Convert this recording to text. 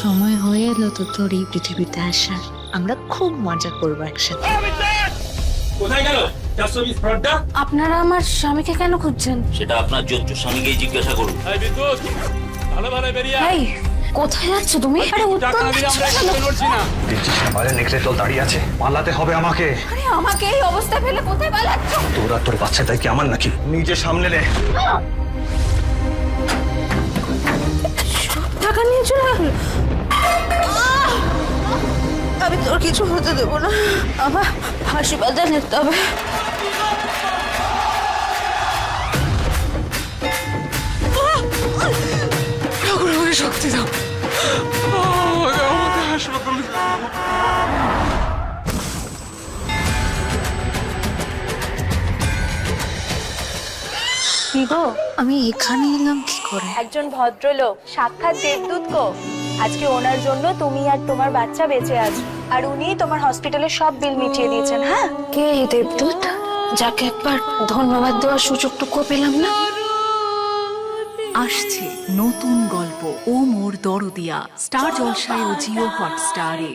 সময় হয়ে এলো তো তোর এই পৃথিবীতে আসার। আমরা খুব মজা করব একসাথে। কোথায় গেল? আপনারা আমার স্বামীকে কেন খুঁজছেন? সেটা আপনার জোচ্চ স্বামীকেই জিজ্ঞাসা করুন। ভালো ভালো বেরিয়ে আয়। কোথায় যাচ্ছ তুমি? আরে উত্তর নেকড়ে দল দাঁড়িয়ে আছে। পালাতে হবে আমাকে। আরে আমাকে এই অবস্থায় ফেলে কোথায় পালাচ্ছ? তোর তোর বাচ্চাটাই কি আমার নাকি? নিজে সামনে নে। আমি তোর কিছু হতে দেবো না। আমার হাসপাতালে নিতে হবে। ঠাকুর আমাকে শক্তি দাও। আমাকে আমাকে হাসপাতালে কি গো? আমি এখানে এলাম কি করে? একজন ভদ্রলোক সাক্ষাৎ দেবদূত গো। আজকে ওনার জন্য তুমি আর তোমার বাচ্চা বেঁচে আছো। আর উনি তোমার হসপিটালের সব বিল মিটিয়ে দিয়েছেন হ্যাঁ? কে এই দেবদূত? যাকে একবার ধন্যবাদ দেওয়ার সুযোগ সুযোগটুকু পেলাম না? আসছে নতুন গল্প ও মোর দরদিয়া স্টার জলসায় ও জিও হটস্টারে।